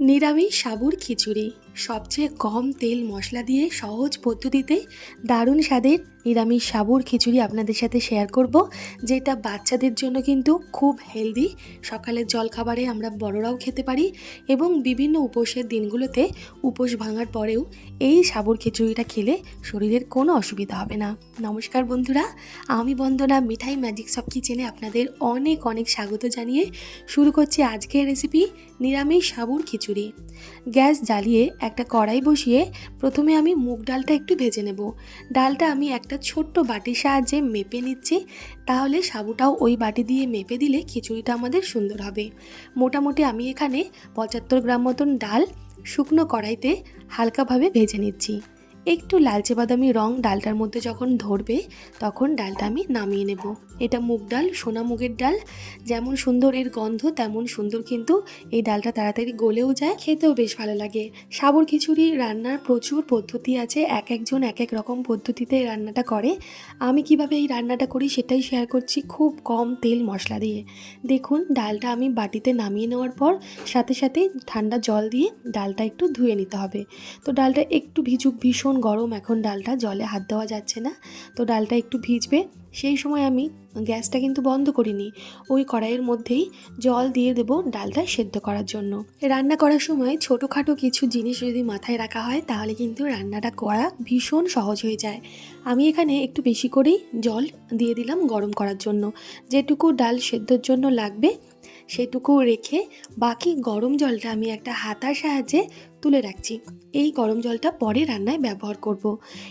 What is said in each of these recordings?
নিরামিষ সাবুর খিচুড়ি। সবচেয়ে কম তেল মশলা দিয়ে সহজ পদ্ধতিতে দারুণ স্বাদের নিরামিষ সাবুর খিচুড়ি আপনাদের সাথে শেয়ার করব, যেটা বাচ্চাদের জন্য কিন্তু খুব হেলদি সকালের জলখাবারে আমরা বড়রাও খেতে পারি এবং বিভিন্ন উপোসের দিনগুলোতে উপোস ভাঙার পরেও এই সাবুর খিচুড়িটা খেলে শরীরের কোনো অসুবিধা হবে না। নমস্কার বন্ধুরা, আমি বন্দনা, মিঠাই ম্যাজিক সব কিচেনে আপনাদের অনেক অনেক স্বাগত জানিয়ে শুরু করছি আজকের রেসিপি নিরামিষ সাবুর খিচুড়ি। গ্যাস জ্বালিয়ে একটা কড়াই বসিয়ে প্রথমে আমি মুগ ডালটা একটু ভেজে নেব। ডালটা আমি একটা ছোট্ট বাটির সাহায্যে মেপে নিচ্ছি। তাহলে সাবুটাও ওই বাটি দিয়ে মেপে দিলে খিচুড়িটা আমাদের সুন্দর হবে। মোটামুটি আমি এখানে পঁচাত্তর গ্রাম মতন ডাল শুকনো কড়াইতে হালকাভাবে ভেজে নিচ্ছি। একটু লালচে বাদামি রং ডালটার মধ্যে যখন ধরবে, তখন ডালটা আমি নামিয়ে নেব। এটা মুগ ডাল, সোনা মুগের ডাল। যেমন সুন্দর এর গন্ধ, তেমন সুন্দর কিন্তু এই ডালটা তাড়াতাড়ি গলেও যায়, খেতেও বেশ ভালো লাগে। সাবর খিচুড়ি রান্নার প্রচুর পদ্ধতি আছে, এক একজন এক এক রকম পদ্ধতিতে রান্নাটা করে। আমি কীভাবে এই রান্নাটা করি সেটাই শেয়ার করছি খুব কম তেল মশলা দিয়ে। দেখুন, ডালটা আমি বাটিতে নামিয়ে নেওয়ার পর, সাথে সাথে ঠান্ডা জল দিয়ে ডালটা একটু ধুয়ে নিতে হবে। তো ডালটা একটু ভিজুক ভীষণ গরম এখন ডালটা? জলে হাত দেওয়া যাচ্ছে না। তো ডালটা একটু ভিজবে। সেই সময় আমি গ্যাসটা কিন্তু বন্ধ করিনি। ওই কড়াইয়ের মধ্যেই জল দিয়ে দেব ডালটা সেদ্ধ করার জন্য। রান্না করার সময় ছোটোখাটো কিছু জিনিস যদি মাথায় রাখা হয়, তাহলে কিন্তু রান্নাটা করা ভীষণ সহজ হয়ে যায়। আমি এখানে একটু বেশি করেই জল দিয়ে দিলাম গরম করার জন্য। যেটুকু ডাল সেদ্ধর জন্য লাগবে সেটুকু রেখে বাকি গরম জলটা আমি একটা হাতার সাহায্যে তুলে রাখছি। এই গরম জলটা পরে রান্নায় ব্যবহার করব।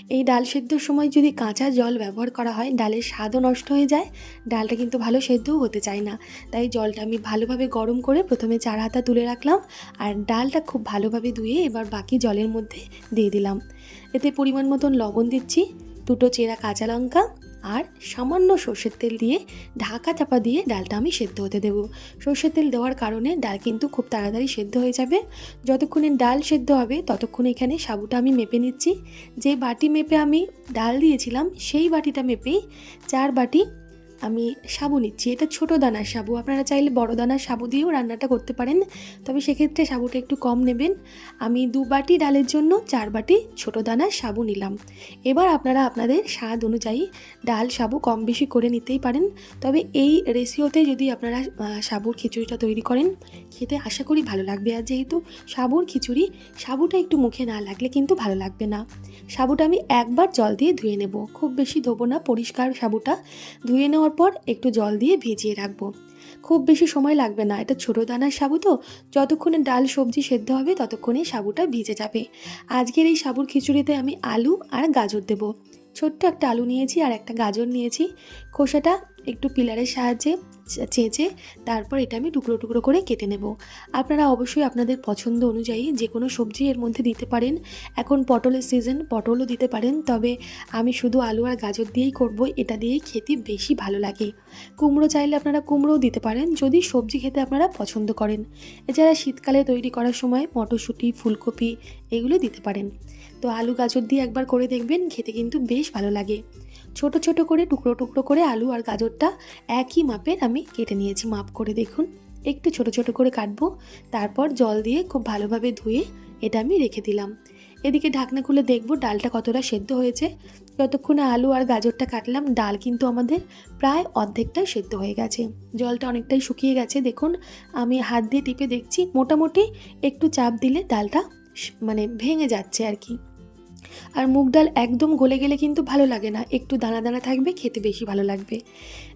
এই ডাল সেদ্ধর সময় যদি কাঁচা জল ব্যবহার করা হয়, ডালের স্বাদও নষ্ট হয়ে যায়, ডালটা কিন্তু ভালো সেদ্ধও হতে চায় না। তাই জলটা আমি ভালোভাবে গরম করে প্রথমে চার হাতা তুলে রাখলাম আর ডালটা খুব ভালোভাবে ধুয়ে এবার বাকি জলের মধ্যে দিয়ে দিলাম। এতে পরিমাণ মতন লবণ দিচ্ছি, দুটো চেরা কাঁচা লঙ্কা আর সামান্য সর্ষের তেল দিয়ে ঢাকা চাপা দিয়ে ডালটা আমি সেদ্ধ হতে দেবো। সর্ষের তেল দেওয়ার কারণে ডাল কিন্তু খুব তাড়াতাড়ি সেদ্ধ হয়ে যাবে। যতক্ষণে ডাল সেদ্ধ হবে, ততক্ষণ এখানে সাবুটা আমি মেপে নিচ্ছি। যে বাটি মেপে আমি ডাল দিয়েছিলাম, সেই বাটিটা মেপেই চার বাটি আমি সাবু নিচ্ছি। এটা ছোট দানার সাবু। আপনারা চাইলে বড় দানার সাবু দিয়েও রান্নাটা করতে পারেন। তবে সেক্ষেত্রে সাবুটা একটু কম নেবেন। আমি দু বাটি ডালের জন্য চার বাটি ছোট দানার সাবু নিলাম। এবার আপনারা আপনাদের স্বাদ অনুযায়ী ডাল সাবু কম বেশি করে নিতেই পারেন। তবে এই রেসিওতে যদি আপনারা সাবুর খিচুড়িটা তৈরি করেন, খেতে আশা করি ভালো লাগবে। আর যেহেতু সাবুর খিচুড়ি, সাবুটা একটু মুখে না লাগলে কিন্তু ভালো লাগবে না। সাবুটা আমি একবার জল দিয়ে ধুয়ে নেব। খুব বেশি ধোবো না, পরিষ্কার সাবুটা। ধুয়ে নেওয়ার পর একটু জল দিয়ে ভিজিয়ে রাখব। খুব বেশি সময় লাগবে না। এটা ছোটো দানার সাবু তো। যতক্ষণে ডাল, সবজি সেদ্ধ হবে, ততক্ষণে সাবুটা ভিজে যাবে। আজকের এই সাবুর খিচুড়িতে আমি আলু আর গাজর দেবো। ছোট্ট একটা আলু নিয়েছি আর একটা গাজর নিয়েছি। খোসাটা একটু পিলারের সাহায্যে চেঁচে তারপর এটা আমি টুকরো টুকরো করে কেটে নেব। আপনারা অবশ্যই আপনাদের পছন্দ অনুযায়ী যে কোনো সবজি এর মধ্যে দিতে পারেন। এখন পটলের সিজন পটলও দিতে পারেন। তবে আমি শুধু আলু আর গাজর দিয়েই করব। এটা দিয়েই খেতে বেশি ভালো লাগে। কুমড়ো চাইলে আপনারা কুমড়োও দিতে পারেন, যদি সবজি খেতে আপনারা পছন্দ করেন। এছাড়া শীতকালে তৈরি করার সময় মটরশুঁটি, ফুলকপি এগুলো দিতে পারেন। তো আলু গাজর দিয়ে একবার করে দেখবেন, খেতে কিন্তু বেশ ভালো লাগে। ছোট ছোট করে, টুকরো টুকরো করে আলু আর গাজরটা একই মাপের আমি কেটে নিয়েছি। মাপ করে দেখুন। একটু ছোট ছোট করে কাটবো। তারপর জল দিয়ে খুব ভালোভাবে ধুয়ে এটা আমি রেখে দিলাম। এদিকে ঢাকনা খুলে দেখব ডালটা কতটা সেদ্ধ হয়েছে। যতক্ষণে আলু আর গাজরটা কাটলাম, ডাল কিন্তু আমাদের প্রায় অর্ধেকটা সেদ্ধ হয়ে গেছে। জলটা অনেকটাই শুকিয়ে গেছে। দেখুন, আমি হাত দিয়ে টিপে দেখছি। মোটামুটি একটু চাপ দিলে ডালটা মানে ভেঙে যাচ্ছে আর কি। আর মুগ ডাল একদম গলে গেলে কিন্তু ভালো লাগে না। একটু দানা দানা থাকবে, খেতে বেশি ভালো লাগবে।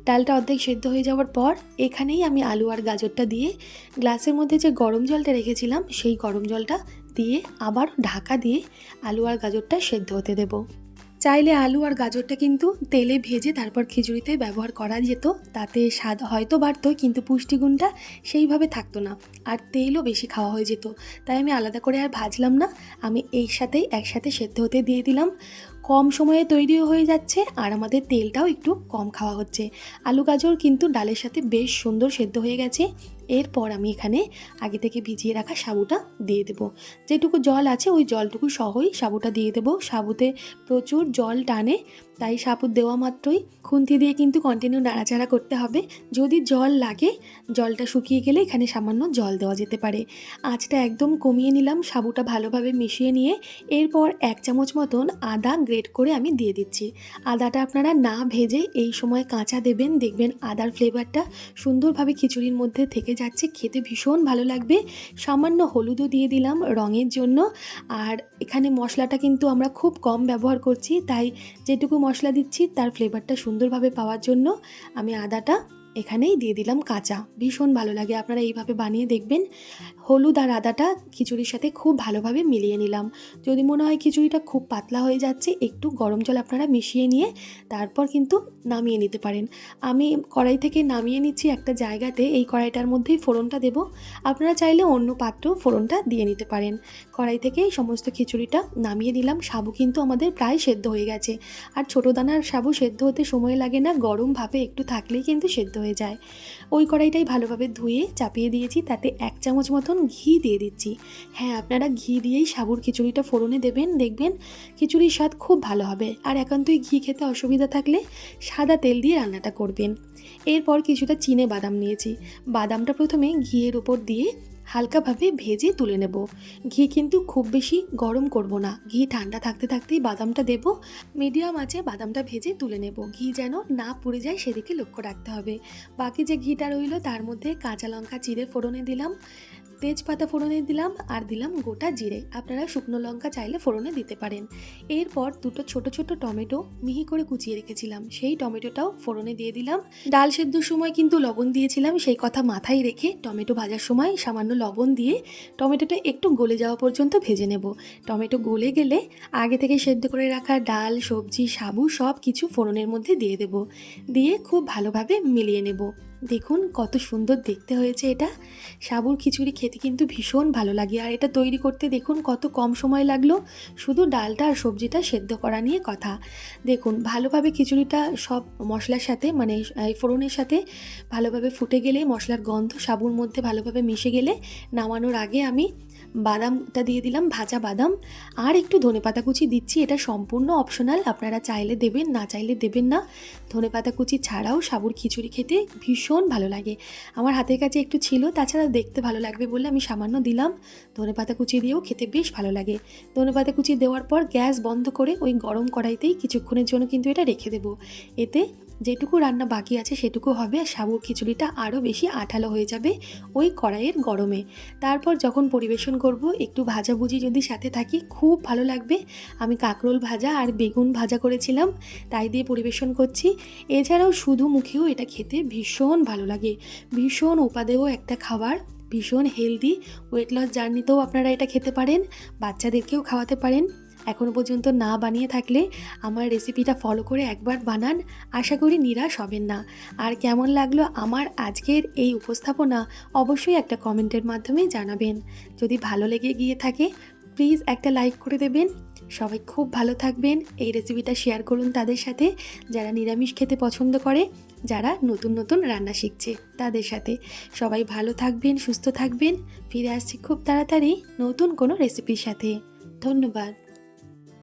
ডালটা অর্ধেক সেদ্ধ হয়ে যাওয়ার পর এখানেই আমি আলু আর গাজরটা দিয়ে গ্লাসের মধ্যে যে গরম জলটা রেখেছিলাম, সেই গরম জলটা দিয়ে আবার ঢাকা দিয়ে আলু আর গাজরটা সেদ্ধ হতে দেব। চাইলে আলু আর গাজরটা কিন্তু তেলে ভেজে তারপর খিচুড়িতে ব্যবহার করা যেত। তাতে স্বাদ হয়তো বাড়তো, কিন্তু পুষ্টিগুণটা সেইভাবে থাকতো না। আর তেলও বেশি খাওয়া হয়ে যেত। তাই আমি আলাদা করে আর ভাজলাম না। আমি এই সাথেই একসাথে সেদ্ধ হতে দিয়ে দিলাম। কম সময়ে তৈরিও হয়ে যাচ্ছে আর আমাদের তেলটাও একটু কম খাওয়া হচ্ছে। আলু গাজর কিন্তু ডালের সাথে বেশ সুন্দর সেদ্ধ হয়ে গেছে। এরপর আমি এখানে আগে থেকে ভিজিয়ে রাখা সাবুটা দিয়ে দেবো। যেটুকু জল আছে ওই জলটুকু সহই সাবুটা দিয়ে দেবো। সাবুতে প্রচুর জল টানে, তাই সাবুত দেওয়া মাত্রই। খুন্তি দিয়ে কিন্তু কন্টিনিউ নাড়াচাড়া করতে হবে। যদি জল লাগে, জলটা শুকিয়ে গেলে এখানে সামান্য জল দেওয়া যেতে পারে। আঁচটা একদম কমিয়ে নিলাম, সাবুটা ভালোভাবে মিশিয়ে নিয়ে এরপর এক চামচ মতন আদা গ্রেট করে আমি দিয়ে দিচ্ছি। আদাটা আপনারা না ভেজে এই সময় কাঁচা দেবেন, দেখবেন আদার ফ্লেভারটা সুন্দরভাবে খিচুড়ির মধ্যে থেকে যাচ্ছে, খেতে ভীষণ ভালো লাগবে। সামান্য হলুদও দিয়ে দিলাম রঙের জন্য। আর এখানে মশলাটা কিন্তু আমরা খুব কম ব্যবহার করছি, তাই যেটুকু মশলা দিচ্ছি তার ফ্লেভারটা সুন্দরভাবে পাওয়ার জন্য আমি আদাটা এখানেই দিয়ে দিলাম কাঁচা। ভীষণ ভালো লাগে, আপনারা এইভাবে বানিয়ে দেখবেন। হলুদ আর আদাটা খিচুড়ির সাথে খুব ভালোভাবে মিলিয়ে নিলাম। যদি মনে হয় খিচুড়িটা খুব পাতলা হয়ে যাচ্ছে, একটু গরম জল আপনারা মিশিয়ে নিয়ে তারপর কিন্তু নামিয়ে নিতে পারেন। আমি কড়াই থেকে নামিয়ে নিচ্ছি একটা জায়গাতে, এই কড়াইটার মধ্যেই ফোড়নটা দেব। আপনারা চাইলে অন্য পাত্র ফোড়নটা দিয়ে নিতে পারেন। কড়াই থেকে সমস্ত খিচুড়িটা নামিয়ে নিলাম। সাবু কিন্তু আমাদের প্রায় সেদ্ধ হয়ে গেছে। আর ছোটো দানার সাবু সেদ্ধ হতে সময় লাগে না, গরম ভাবে একটু থাকলেই কিন্তু সেদ্ধ হয়ে যায়। ওই কড়াইটাই ভালোভাবে ধুয়ে চাপিয়ে দিয়েছি, তাতে এক চামচ মতন ঘি দিয়ে দিচ্ছি। হ্যাঁ আপনারা ঘি দিয়েই সাবুর খিচুড়িটা ফোড়নে দেবেন, দেখবেন খিচুড়ির স্বাদ খুব ভালো হবে। আর একান্তই ঘি খেতে অসুবিধা থাকলে সাদা তেল দিয়ে রান্নাটা করবেন। এরপর কিছুটা চিনে বাদাম নিয়েছি। বাদামটা প্রথমে ঘিয়ের ওপর দিয়ে হালকাভাবে ভেজে তুলে নেব। ঘি কিন্তু খুব বেশি গরম করব না। ঘি ঠান্ডা থাকতে থাকতেই বাদামটা দেব। মিডিয়াম আছে বাদামটা ভেজে তুলে নেব। ঘি যেন না পুড়ে যায় সেদিকে লক্ষ্য রাখতে হবে। বাকি যে ঘিটা রইল তার মধ্যে কাঁচা লঙ্কা, চিড়ে ফোড়নে দিলাম। তেজপাতা ফোড়নে দিলাম আর দিলাম গোটা জিরে। আপনারা শুকনো লঙ্কা চাইলে ফোড়নে দিতে পারেন। এরপর দুটো ছোট ছোট টমেটো মিহি করে কুচিয়ে রেখেছিলাম। সেই টমেটোটাও ফোড়নে দিয়ে দিলাম। ডাল সেদ্ধর সময় কিন্তু লবণ দিয়েছিলাম, সেই কথা মাথায় রেখে টমেটো ভাজার সময় সামান্য লবণ দিয়ে টমেটোটা একটু গলে যাওয়া পর্যন্ত ভেজে নেব। টমেটো গলে গেলে আগে থেকে সেদ্ধ করে রাখা ডাল, সবজি সাবু সব কিছু ফোড়নের মধ্যে দিয়ে দেব। দিয়ে খুব ভালোভাবে মিলিয়ে নেব। দেখুন, কত সুন্দর দেখতে হয়েছে এটা। সাবুর খিচুড়ি খেতে কিন্তু ভীষণ ভালো লাগে। আর এটা তৈরি করতে দেখুন, কত কম সময় লাগল। শুধু ডালটা আর সবজিটা সেদ্ধ করা নিয়ে কথা। দেখুন, ভালোভাবে খিচুড়িটা সব মশলার সাথে মানে ফোড়নের সাথে ভালোভাবে ফুটে গেলে, মশলার গন্ধ সাবুর মধ্যে ভালোভাবে মিশে গেলে, নামানোর আগে আমি বাদামটা দিয়ে দিলাম, ভাজা বাদাম। আর একটু ধনেপাতা কুচি দিচ্ছি, এটা সম্পূর্ণ অপশনাল। আপনারা চাইলে দেবেন, না চাইলে দেবেন না। ধনেপাতা কুচি ছাড়াও সাবুর খিচুড়ি খেতে ভীষণ ভালো লাগে। আমার হাতের কাছে একটু ছিল, তাছাড়া দেখতে ভালো লাগবে বলে আমি সামান্য দিলাম। ধনে পাতা কুচি দিয়েও খেতে বেশ ভালো লাগে। ধনে পাতা কুচি দেওয়ার পর গ্যাস বন্ধ করে ওই গরম কড়াইতেই কিছুক্ষণের জন্য কিন্তু এটা রেখে দেবো। এতে যেটুকু রান্না বাকি আছে সেটুকু হবে। আর সাবুর খিচুড়িটা আরও বেশি আঠালো হয়ে যাবে ওই কড়াইয়ের গরমে। তারপর যখন পরিবেশন করব, একটু ভাজাভুজি যদি সাথে থাকি, খুব ভালো লাগবে। আমি কাঁকরোল ভাজা আর বেগুন ভাজা করেছিলাম, তাই দিয়ে পরিবেশন করছি। এছাড়াও শুধু মুখেও এটা খেতে ভীষণ ভালো লাগে। ভীষণ উপাদেয় একটা খাবার, ভীষণ হেলদি। ওয়েট লস জার্নিতেও আপনারা এটা খেতে পারেন, বাচ্চাদেরকেও খাওয়াতে পারেন। এখনও পর্যন্ত না বানিয়ে থাকলে আমার রেসিপিটা ফলো করে একবার বানান। আশা করি নিরাশ হবেন না। আর কেমন লাগল আমার আজকের এই উপস্থাপনা অবশ্যই একটা কমেন্টের মাধ্যমে জানাবেন। যদি ভালো লেগে গিয়ে থাকে প্লিজ একটা লাইক করে দেবেন। সবাই খুব ভালো থাকবেন। এই রেসিপিটা শেয়ার করুন তাদের সাথে, যারা নিরামিষ খেতে পছন্দ করে, যারা নতুন নতুন রান্না শিখছে তাদের সাথে। সবাই ভালো থাকবেন, সুস্থ থাকবেন। ফিরে আসছি খুব তাড়াতাড়ি নতুন কোনো রেসিপির সাথে। ধন্যবাদ।